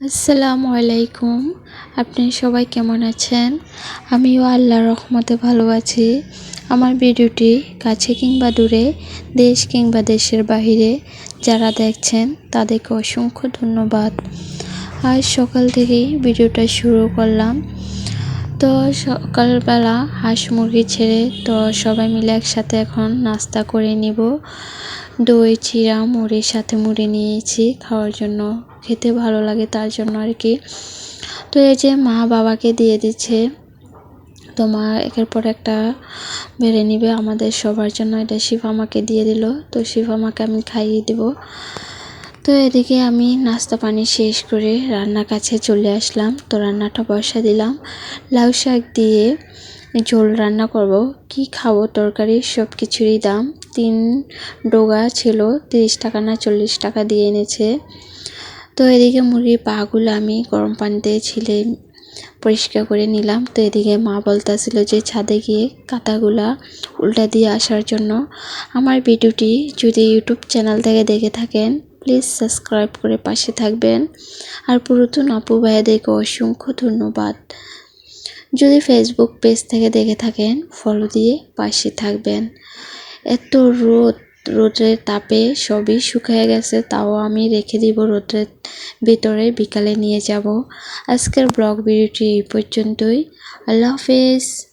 আসসালামু আলাইকুম। আপনি সবাই কেমন আছেন? আমিও আল্লাহর রহমতে ভালো আছি। আমার ভিডিওটি কাছে কিংবা দূরে, দেশ কিংবা দেশের বাহিরে যারা দেখছেন, তাদেরকে অসংখ্য ধন্যবাদ। আজ সকাল থেকেই ভিডিওটা শুরু করলাম। তো সকালবেলা হাঁস মুরগি ছেড়ে তো সবাই মিলে একসাথে এখন নাস্তা করে নিব। দই, চিরা, মুড়ির সাথে মুড়ি নিয়েছি, খাওয়ার জন্য। খেতে ভালো লাগে তার জন্য আর কি। তো এই যে মা বাবাকে দিয়ে দিচ্ছে, তো মা একের পর একটা বেড়ে নিবে আমাদের সবার জন্য। এটা শিফা আমাকে দিয়ে দিল, তো শিফা আমাকে আমি খাইয়ে দেব। তো এদিকে আমি নাস্তা পানি শেষ করে রান্নার কাছে চলে আসলাম। তো রান্নাটা বসা দিলাম। লাউ শাক দিয়ে ঝোল রান্না করব। কি খাব, তরকারি সব কিছুরই দাম। তিন ডোগা ছিল, তিরিশ টাকা না চল্লিশ টাকা দিয়ে এনেছে। তো এদিকে মুরগির পাগুলো আমি গরম পানিতে ছিলে পরিষ্কার করে নিলাম। তো এদিকে মা বলতেছিল যে ছাদে গিয়ে কাতাগুলা উল্টা দিয়ে আসার জন্য আমার ভিডিওটি যদি ইউটিউব চ্যানেল থেকে দেখে থাকেন, প্লিজ সাবস্ক্রাইব করে পাশে থাকবেন। আর পুরাতন আপু ভাইয়াদেরকে অসংখ্য ধন্যবাদ। যদি ফেসবুক পেজ থেকে দেখে থাকেন ফলো দিয়ে পাশে থাকবেন। এত রোদ, রোদের তাপে সবই শুকিয়ে গেছে, তাও আমি রেখে দিব রোদের ভিতরে, বিকালে নিয়ে যাব। আজকের ব্লগ ভিডিওটি এই পর্যন্তই। আল্লাহ হাফেজ।